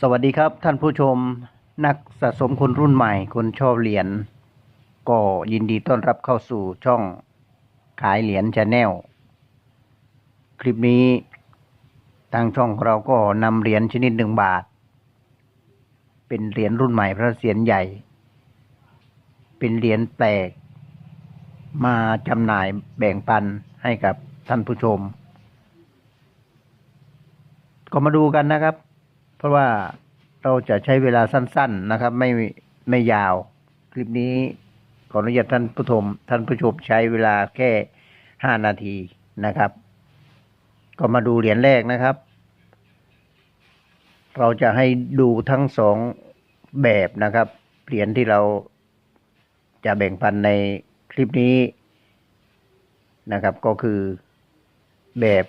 สวัสดีครับท่านผู้ชมนักสะสมคนรุ่นใหม่คนชอบเหรียญก็ยินดีต้อนรับเข้าสู่ช่องขายเหรียญชาแนลคลิปนี้ทางช่องเราก็นำเหรียญชนิดหนึ่งบาท เป็นเหรียญรุ่นใหม่พระเศียรใหญ่ เป็นเหรียญแปลกมาจำหน่ายแบ่งปันให้กับท่านผู้ชม ก็มาดูกันนะครับ ราะว่าเราจะใช้เวลาสั้น ๆนะครับ ไม่ไม่ยาว คลิปนี้ขออนุญาตท่านผู้ชมท่านผู้ชมใช้เวลาแค่ห้านาทีนะครับ ก็มาดูเหรียญแรกนะครับ เราจะให้ดูทั้งสองแบบนะครับ เหรียญที่เราจะแบ่งปันในคลิปนี้นะครับ ก็คือแบบ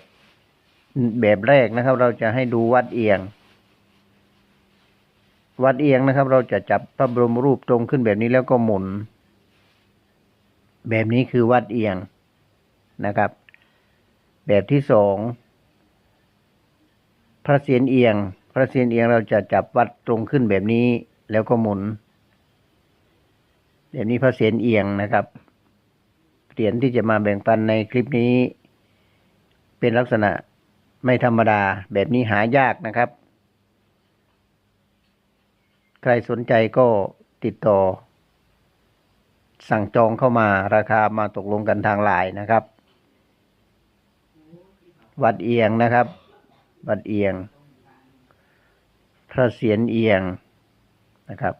แบบแรกนะครับ เราจะให้ดูวัดเอียง วัดเอียงนะครับ เราจะจับพระบรมรูปตรงขึ้นแบบนี้แล้วก็หมุน แบบนี้คือวัดเอียงนะครับ แบบที่สองพระเศียรเอียง พระเศียรเอียงเราจะจับวัดตรงขึ้นแบบนี้แล้วก็หมุนแบบนี้พระเศียรเอียงนะครับเหรียญที่จะมาแบ่งปันในคลิปนี้ เป็นลักษณะไม่ธรรมดาแบบนี้หายากนะครับ ครสนใจก็ติดต่อ สั่งจองเข้ามาราคามาตกลงกันทางไลน์นะครับ วัดเอียงนะครับ วัดเอียง พระเศียรเอียงนะครับ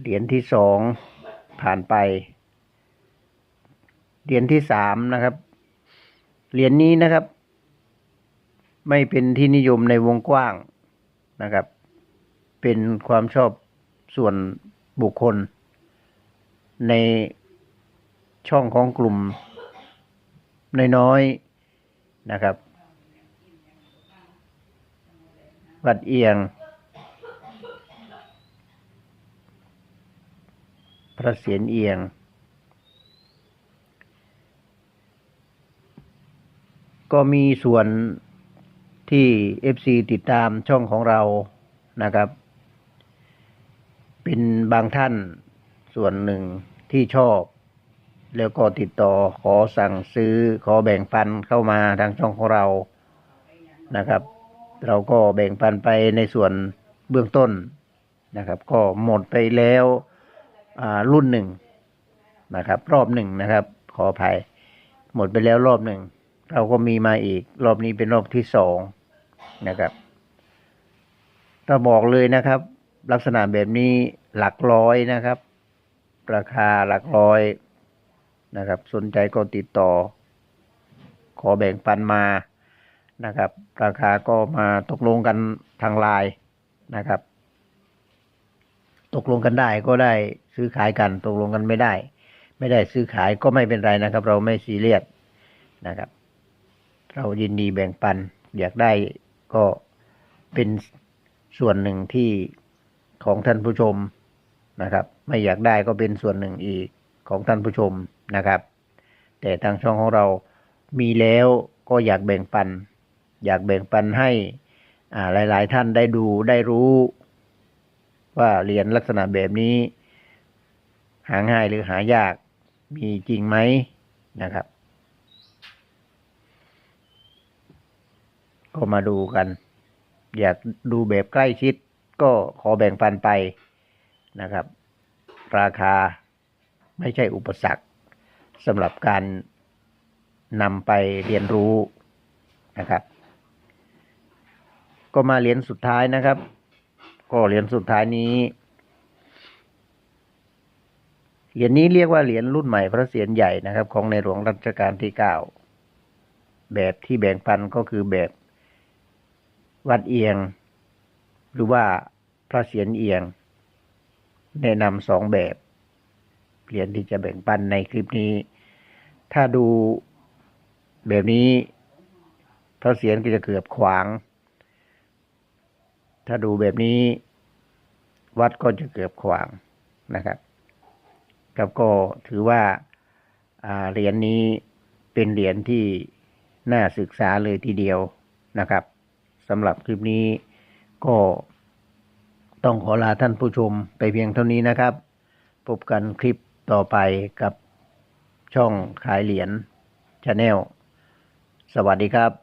เหรียญที่สองผ่านไป เหรียญที่สามนะครับ เหรียญนี้นะครับ ไม่เป็นที่นิยมในวงกว้างนะครับ เป็นความชอบส่วนบุคคล ในช่องของกลุ่มน้อยๆนะครับวัดเอียง พระเศียรเอียง ก็มีส่วนที่ FC ติดตามช่องของเรานะครับ เป็นบางท่านส่วนหนึ่งที่ชอบ แล้วก็ติดต่อขอสั่งซื้อขอแบ่งปันเข้ามาทางช่องของเรานะครับ เราก็แบ่งปันไปในส่วนเบื้องต้นนะครับ ก็หมดไปแล้วอ่ารุ่นหนึ่งนะครับ รอบหนึ่งนะครับ ขออภัยหมดไปแล้วรอบหนึ่งเราก็มีมาอีก รอบนี้เป็นรอบที่สองนะครับเราบอกเลยนะครับ ลักษณะแบบนี้หลักร้อยนะครับ ราคาหลักร้อยนะครับ สนใจก็ติดต่อ ขอแบ่งปันมานะครับ ราคาก็มาตกลงกันทางไลน์นะครับ ตกลงกันได้ก็ได้ซื้อขายกัน ตกลงกันไม่ได้ ไม่ได้ซื้อขายก็ไม่เป็นไรนะครับ เราไม่ซีเรียสนะครับ เรายินดีแบ่งปัน อยากได้ก็เป็นส่วนหนึ่งที่ ของท่านผู้ชมนะครับ ไม่อยากได้ก็เป็นส่วนหนึ่งอีกของท่านผู้ชมนะครับ แต่ทางช่องของเรามีแล้วก็อยากแบ่งปัน อยากแบ่งปันให้อ่าหลาย ๆ ท่านได้ดูได้รู้ ว่าเหรียญลักษณะแบบนี้ หาง่ายหรือหายากมีจริงไหมนะครับ ก็มาดูกัน อยากดูแบบใกล้ชิด ก็ขอแบ่งปันไปนะครับ ราคาไม่ใช่อุปสรรคสำหรับการนำไปเรียนรู้นะครับ ก็มาเหรียญสุดท้ายนะครับ ก็เหรียญสุดท้ายนี้เหรียญนี้เรียกว่าเหรียญรุ่นใหม่พระเศียรใหญ่นะครับ ของในหลวงรัชกาลที่เก้าแบบที่แบ่งปันก็คือแบบวัดเอียง หรือว่า พระเศียรเอียง แนะนำสองแบบเหรียญที่จะแบ่งปันในคลิปนี้ ถ้าดูแบบนี้ พระเศียรก็จะเกือบขวาง ถ้าดูแบบนี้ วัดก็จะเกือบขวางนะครับครับก็ถือว่าอ่าเหรียญนี้เป็นเหรียญที่น่าศึกษาเลยทีเดียวนะครับสำหรับคลิปนี้ก็ ต้องขอลาท่านผู้ชมไปเพียงเท่านี้นะครับ พบกันคลิปต่อไปกับช่องขายเหรียญชาแนลสวัสดีครับ